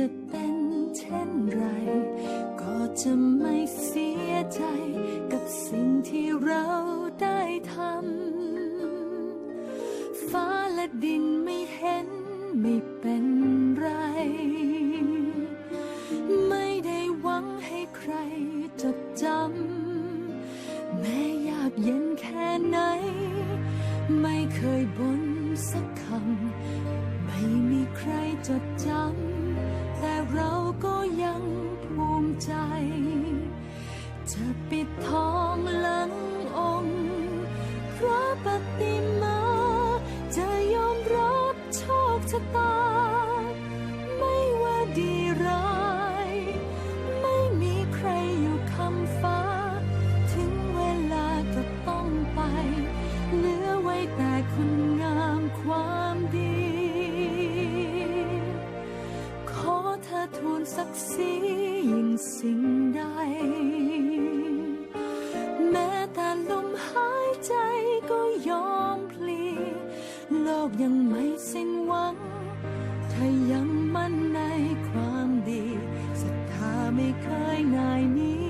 จะเป็นเช่นไร ก็จะไม่เสียใจกับสิ่งที่เราได้ทำ ฟ้าและดินไม่เห็นไม่เป็นไร ไม่ได้หวังให้ใครจดจำ แม้ยากเย็นแค่ไหน ไม่เคยบ่นสักคำ ไม่มีใครจดจำ เราก็ยังภูมิใจ จะปิดทอง ทูลศักดิ์ศรียิ่งสิ่งใด แม้แต่ลมหายใจก็ยอมพลี โลกยังไม่สิ้นหวัง ถ้ายังมั่นในความดีศรัทธาไม่เคยนายนี้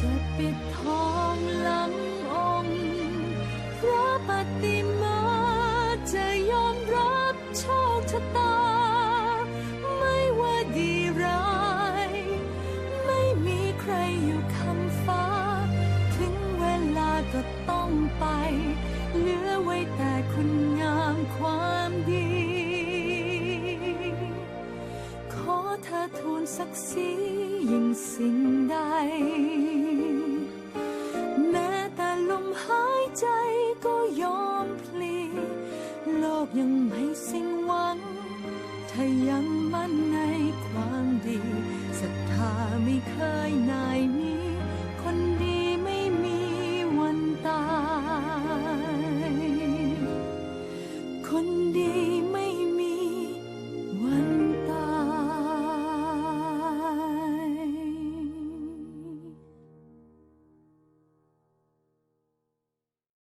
จะปิดทองหลังองค์พระปฏิมาจะยอมรับโชคชะตา ไม่ว่าดีร้าย ไม่มีใครอยู่คำฟ้า ถึงเวลาก็ต้องไป เหลือไว้แต่คุณงามความดี ขอเธอทูลศักดิ์ศรี ยังสิ่งใด แม้แต่ลมหายใจก็ยอมพลีโลกยังไม่สิ้นหวัง ถ้ายังมั่นในความดีศรัทธาไม่เคยนายมีคนดีไม่มีวันตาย คนดีไม่